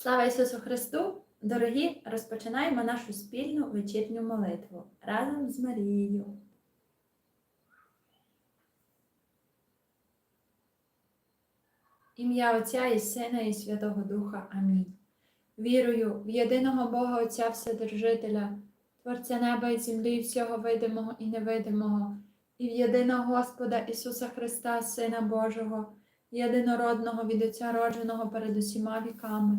Слава Ісусу Христу! Дорогі, розпочинаємо нашу спільну вечірню молитву разом з Марією. Ім'я Отця і Сина і Святого Духа. Амінь. Вірую в єдиного Бога Отця Вседержителя, Творця неба і землі, і всього видимого і невидимого, і в єдиного Господа Ісуса Христа, Сина Божого, єдинородного від Отця родженого перед усіма віками.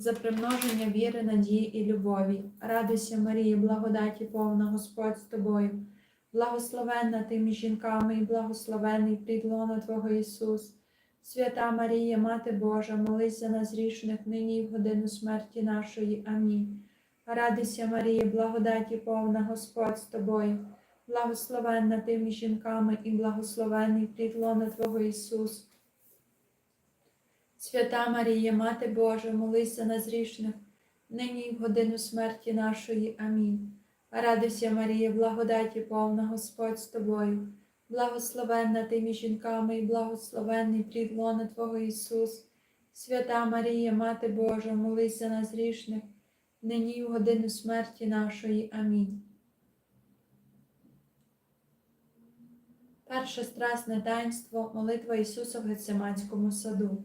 за примноження віри, надії і любові. Радуйся, Марії, благодаті повна Господь з тобою, благословенна ти між жінками, і благословений плідлона Твого Ісус. Свята Марія, Мати Божа, молись за нас грішних нині і в годину смерті нашої. Амінь. Радуйся, Марія, благодаті повна Господь з тобою, благословенна ти між жінками, і благословений плід лона Твого Ісус. Свята Марія, Мати Божа, молись за нас грішних, нині і в годину смерті нашої. Амінь. Радуйся, Марія, благодаті повна Господь з тобою, благословенна ти між жінками і благословенний плід лона Твого Ісус. Свята Марія, Мати Божа, молись за нас грішних, нині і в годину смерті нашої. Амінь. Перше страсне таїнство молитва Ісуса в Гециманському саду.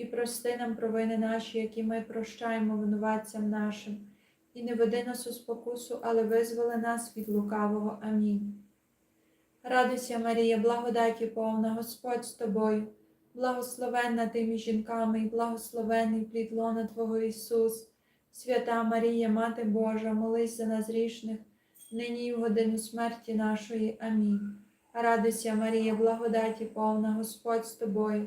і прости нам провини наші, які ми прощаємо винуватцям нашим, і не веди нас у спокусу, але визволи нас від лукавого. Амінь. Радуйся, Марія, благодаті повна, Господь з тобою, благословенна ти між жінками, і благословений плід лона Твого Ісус, свята Марія, Мати Божа, молись за нас грішних, нині і в годину смерті нашої. Амінь. Радуйся, Марія, благодаті повна, Господь з тобою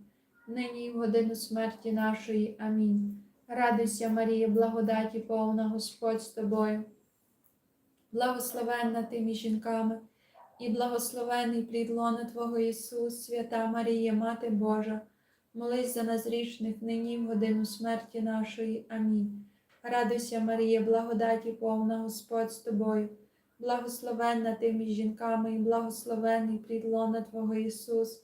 нині і в годину смерті нашої. Амінь. Радуйся, Марія, благодаті повна Господь з тобою, благословенна ти між жінками, і благословений плід лона Твого Ісус, свята Марія, Мати Божа, молись за нас грішних, нині в годину смерті нашої. Амінь. Радуйся, Марія, благодаті повна Господь з тобою, благословенна ти між жінками, і благословений плід лона Твого Ісус.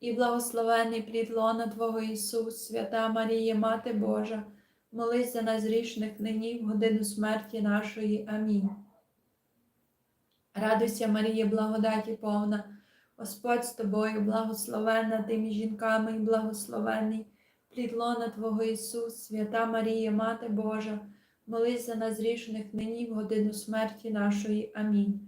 і благословений плід лона Твого Ісус, свята Марія, Мати Божа, молись за нас грішних нині в годину смерті нашої. Амінь. Радуйся, Марія, благодаті повна, Господь з тобою, благословенна ти між жінками, і благословений плід лона Твого Ісус, свята Марія, Мати Божа, молись за нас грішних нині в годину смерті нашої. Амінь.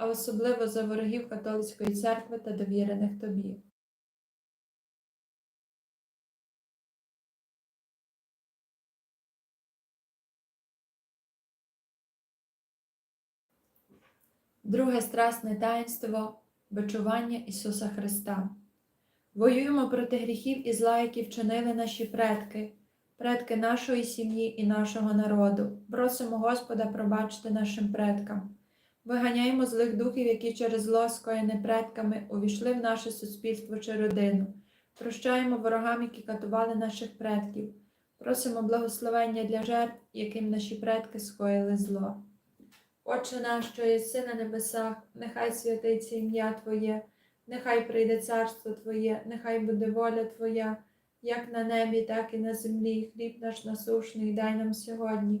а особливо за ворогів католицької церкви та довірених Тобі. Друге страсне таїнство бичування Ісуса Христа. Воюємо проти гріхів і зла, які вчинили наші предки, предки нашої сім'ї і нашого народу. Просимо Господа пробачити нашим предкам. Виганяємо злих духів, які через зло скоєне предками увійшли в наше суспільство чи родину. Прощаємо ворогам, які катували наших предків. Просимо благословення для жертв, яким наші предки скоїли зло. Отче наш, що єси на небесах, нехай святиться ім'я Твоє, нехай прийде царство Твоє, нехай буде воля Твоя, як на небі, так і на землі. Хліб наш насушний дай нам сьогодні,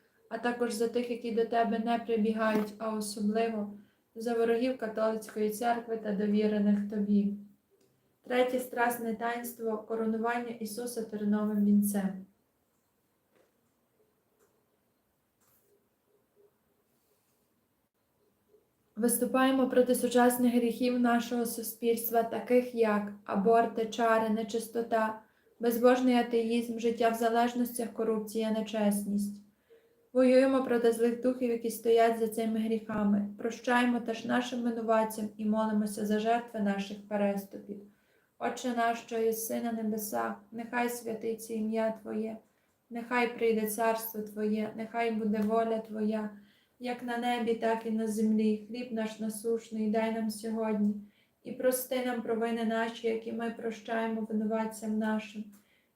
а також за тих, які до Тебе не прибігають, а особливо за ворогів католицької церкви та довірених тобі. Третє страсне таїнство коронування Ісуса терновим вінцем. Виступаємо проти сучасних гріхів нашого суспільства, таких як аборти, чари, нечистота, безбожний атеїзм, життя в залежностях, корупція, нечесність. Воюємо проти злих духів, які стоять за цими гріхами. Прощаємо теж нашим винуватцям і молимося за жертви наших переступів. Отче наш, що єси на небесах, нехай святиться ім'я Твоє, нехай прийде царство Твоє, нехай буде воля Твоя, як на небі, так і на землі. Хліб наш насушний, дай нам сьогодні, і прости нам провини наші, які ми прощаємо винуватцям нашим.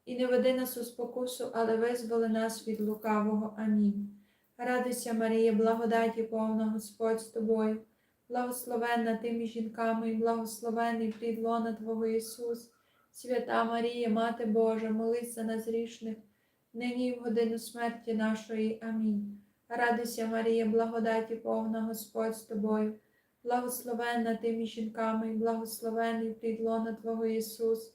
І не веди нас у спокусу, але визволи нас від лукавого. Амінь. Радуйся, Марія, благодаті повна Господь з тобою, благословенна ти між жінками, і благословений плід лона Твого Ісус, свята Марія, Мати Божа, молись за нас грішних, нині і в годину смерті нашої. Амінь. Радуйся, Марія, благодаті повна Господь з тобою, благословенна ти між жінками, і благословений плід лона Твого Ісус.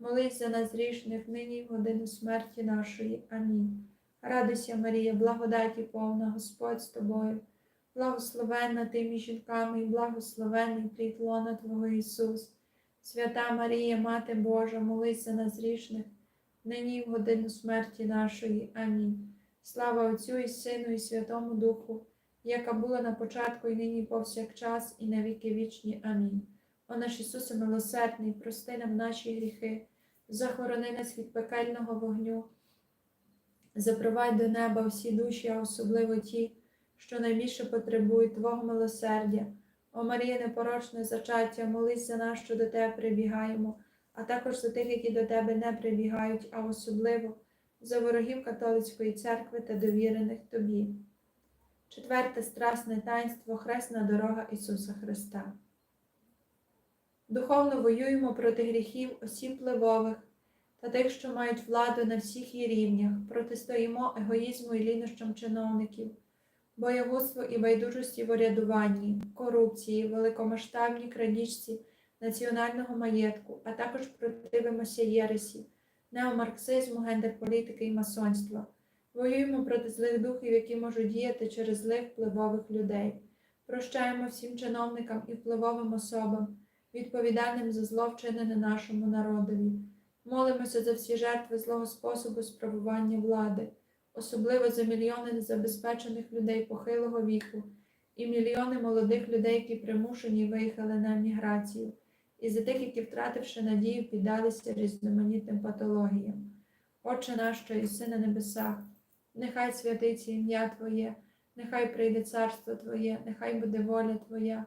Молись за нас грішних, нині і в годину смерті нашої. Амінь. Радуйся, Марія, благодаті повна Господь з тобою, благословенна ти між жінками, і благословений плід лона Твого Ісус. Свята Марія, Мати Божа, молись за нас грішних, нині і в годину смерті нашої. Амінь. Слава Отцю і Сину, і Святому Духу, яка була на початку, і нині повсякчас, і на віки вічні. Амінь. О наш Ісусе милосердний, прости нам наші гріхи, захорони нас від пекельного вогню, запровадь до неба всі душі, а особливо ті, що найбільше потребують Твого милосердя. О Марія, непорочне зачаття, молись за нас, що до Тебе прибігаємо, а також за тих, які до Тебе не прибігають, а особливо за ворогів католицької церкви та довірених Тобі. Четверте страсне таїнство Хресна дорога Ісуса Христа. Духовно воюємо проти гріхів осіб впливових та тих, що мають владу на всіх її рівнях, протистоїмо егоїзму і лінощам чиновників, боягузтву і байдужості в урядуванні, корупції, великомасштабній крадіжці національного маєтку, а також противимося єресі, неомарксизму, гендерполітики і масонства. Воюємо проти злих духів, які можуть діяти через злих впливових людей. Прощаємо всім чиновникам і впливовим особам відповідальним за зло вчинене нашому народові. Молимося за всі жертви злого способу справування влади, особливо за мільйони незабезпечених людей похилого віку і мільйони молодих людей, які примушені виїхали на еміграцію, і за тих, які, втративши надію, піддалися різноманітним патологіям. Отче наш, що єси на небесах, нехай святиться ім'я Твоє, нехай прийде царство Твоє, нехай буде воля Твоя,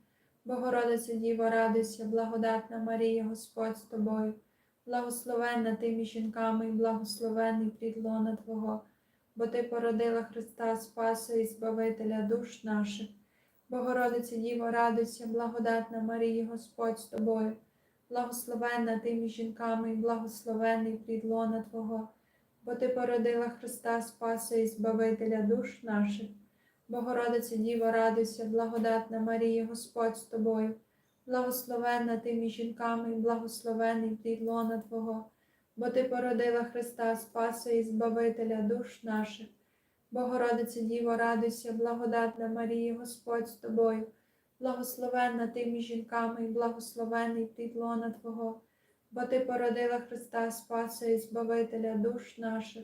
Богородице Діво, радуйся, благодатна Марія, Господь з тобою, благословенна ти між жінками, і благословений плід Твого, бо Ти породила Христа Спаса і Збавителя душ наших. Богородице Діво, радуйся, благодатна Марія, Господь з тобою, благословенна ти між жінками, і благословений плід Твого, бо Ти породила Христа Спаса і Збавителя душ наших. Богородице Діво, радуйся, благодатна Марія, Господь з тобою, благословенна ти між жінками, благословений плід лона Твого, бо Ти породила Христа Спаса і Збавителя душ наших. Богородице Діво, радуйся, благодатна Марія, Господь з тобою, благословенна ти між жінками, благословений плід лона Твого, бо Ти породила Христа Спаса і Збавителя душ наших.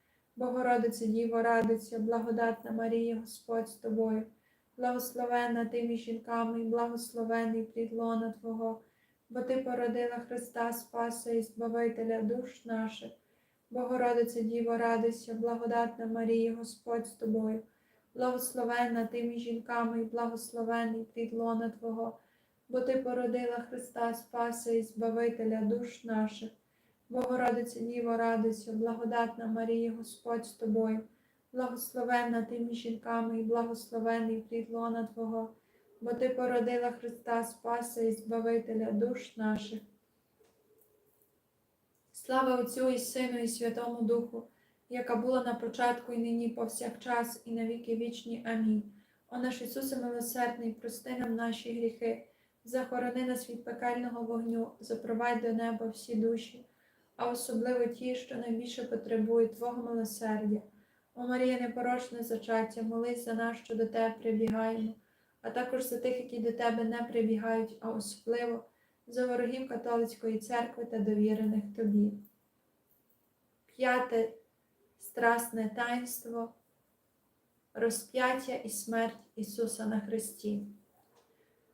Богородице Діво, радуйся, благодатна Марія, Господь з тобою, благословенна ти між жінками, і благословений плід лона Твого, бо Ти породила Христа Спаса і Збавителя душ наших. Богородице Діво, радуйся, благодатна Марія, Господь з тобою, благословенна ти між жінками, і благословений плід лона Твого, бо Ти породила Христа Спаса і Збавителя душ наших. Богородице Діво, радуйся, благодатна Марія, Господь з тобою, благословенна ти між жінками, і благословений плід лона Твого, бо Ти породила Христа Спаса і Збавителя душ наших. Слава Отцю і Сину, і Святому Духу, яка була на початку і нині повсякчас, і на віки вічні. Амінь. О наш Ісусе милосердний, прости нам наші гріхи, захорони нас від пекельного вогню, запровадь до неба всі душі, а особливо ті, що найбільше потребують Твого милосердя. О Марія, непорочне зачаття, молись за нас, що до Тебе прибігаємо, а також за тих, які до Тебе не прибігають, а особливо за ворогів католицької церкви та довірених тобі. П'яте страсне таїнство розп'яття і смерть Ісуса на Христі.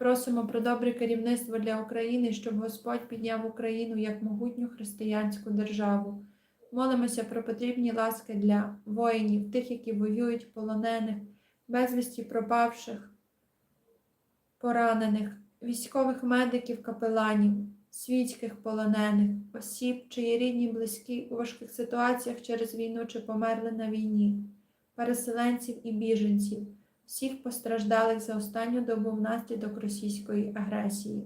Просимо про добре керівництво для України, щоб Господь підняв Україну як могутню християнську державу. Молимося про потрібні ласки для воїнів, тих, які воюють, полонених, безвісті пропавших, поранених, військових медиків, капеланів світських полонених, осіб, чиї рідні, близькі у важких ситуаціях через війну чи померли на війні, переселенців і біженців, всіх постраждалих за останню добу внаслідок російської агресії.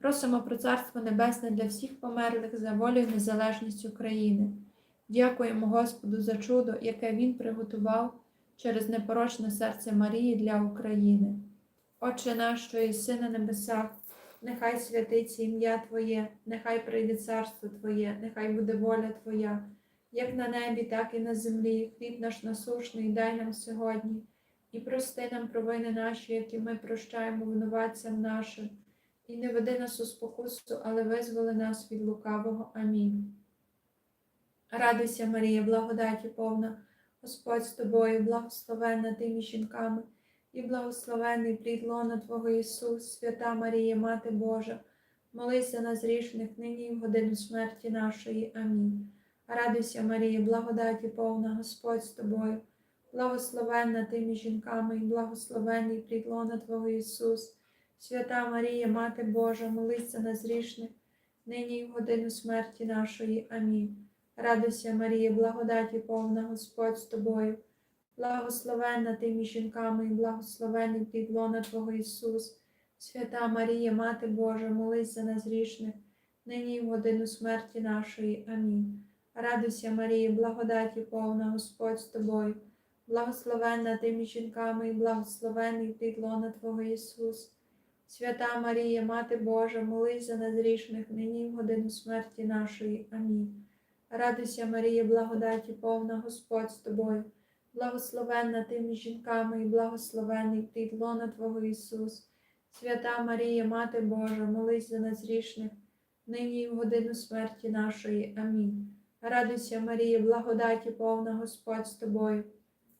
Просимо про Царство Небесне для всіх померлих за волю і незалежність України. Дякуємо Господу за чудо, яке Він приготував через непорочне серце Марії для України. Отче наш, що єси на небесах, нехай святиться ім'я Твоє, нехай прийде царство Твоє, нехай буде воля Твоя, як на небі, так і на землі. Хліб наш насушний дай нам сьогодні, і прости нам провини наші, які ми прощаємо винуватцям нашим, і не веди нас у спокусу, але визволи нас від лукавого. Амінь. Радуйся, Марія, благодаті повна, Господь з тобою, благословенна ти між жінками і благословений плід лона Твого Ісус, свята Марія, Мати Божа, молись за нас грішних, нині і в годину смерті нашої. Амінь. Радуйся, Марія, благодаті повна Господь з тобою, благословенна ти між жінками, і благословенний плід лона Твого Ісус. Свята Марія, Мати Божа, молись за нас грішних, нині і в годину смерті нашої. Амінь. Радуйся, Марія, благодаті повна Господь з тобою, благословенна ти між жінками, і благословенний плід лона Твого Ісус. Свята Марія, Мати Божа, молись за нас грішних, нині і в годину смерті нашої. Амінь. Радуйся, Марія, благодаті повна Господь з тобою, благословенна ти між жінками, і благословенний плід лона Твого Ісус. Свята Марія, Мати Божа, молись за нас грішних, нині в годину смерті нашої. Амінь. Радуйся, Марія, благодаті повна Господь з тобою, благословенна ти між жінками, і благословенний плід лона Твого Ісус. Свята Марія, Мати Божа, молись за нас грішних, нині і в годину смерті нашої. Амінь. Радуйся, Марія, благодаті повна Господь з тобою,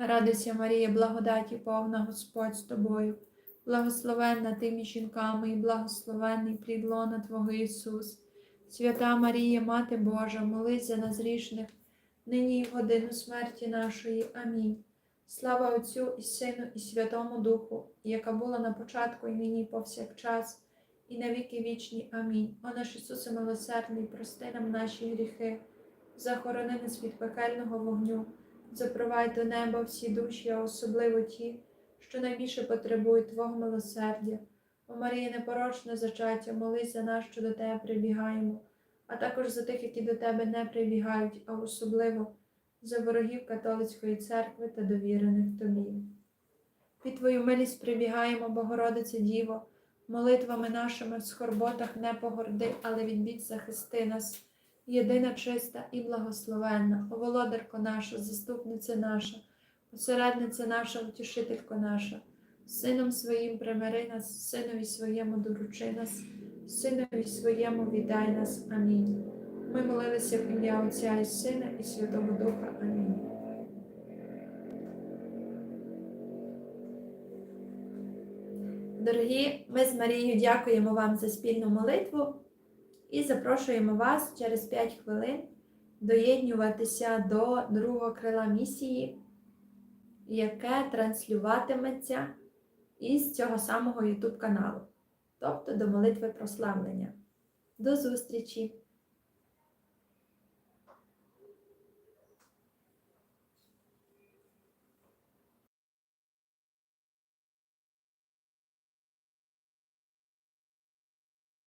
Радуйся, Марія, благодаті повна Господь з тобою, благословенна ти між жінками, і благословенний плід лона Твого Ісус, свята Марія, Мати Божа, молись за нас грішних, нині і в годину смерті нашої. Амінь. Слава Отцю і Сину, і Святому Духу, яка була на початку, і нині, і повсякчас, і на віки вічні. Амінь. О наш Ісусе милосердний, прости нам наші гріхи, захорони нас від пекельного вогню, запровадь до неба всі душі, а особливо ті, що найбільше потребують Твого милосердя. О Марія, непорочне зачаття, молись за нас, що до Тебе прибігаємо а також за тих, які до тебе не прибігають, а особливо за ворогів католицької церкви та довірених тобі. Під Твою милість прибігаємо, Богородице Діво, молитвами нашими в скорботах не погорди, але від бід захисти нас, єдина чиста і благословенна, оволодарко наша, заступниця наша, посередниця наша, утішителько наша, Сином своїм примири нас, Синові своєму доручи нас. Синові своєму віддай нас. Амінь. Ми молилися в ім'я Отця і Сина, і Святого Духа. Амінь. Дорогі, ми з Марією дякуємо вам за спільну молитву і запрошуємо вас через 5 хвилин доєднюватися до другого крила місії, яке транслюватиметься із цього самого YouTube каналу тобто до молитви прославлення. До зустрічі!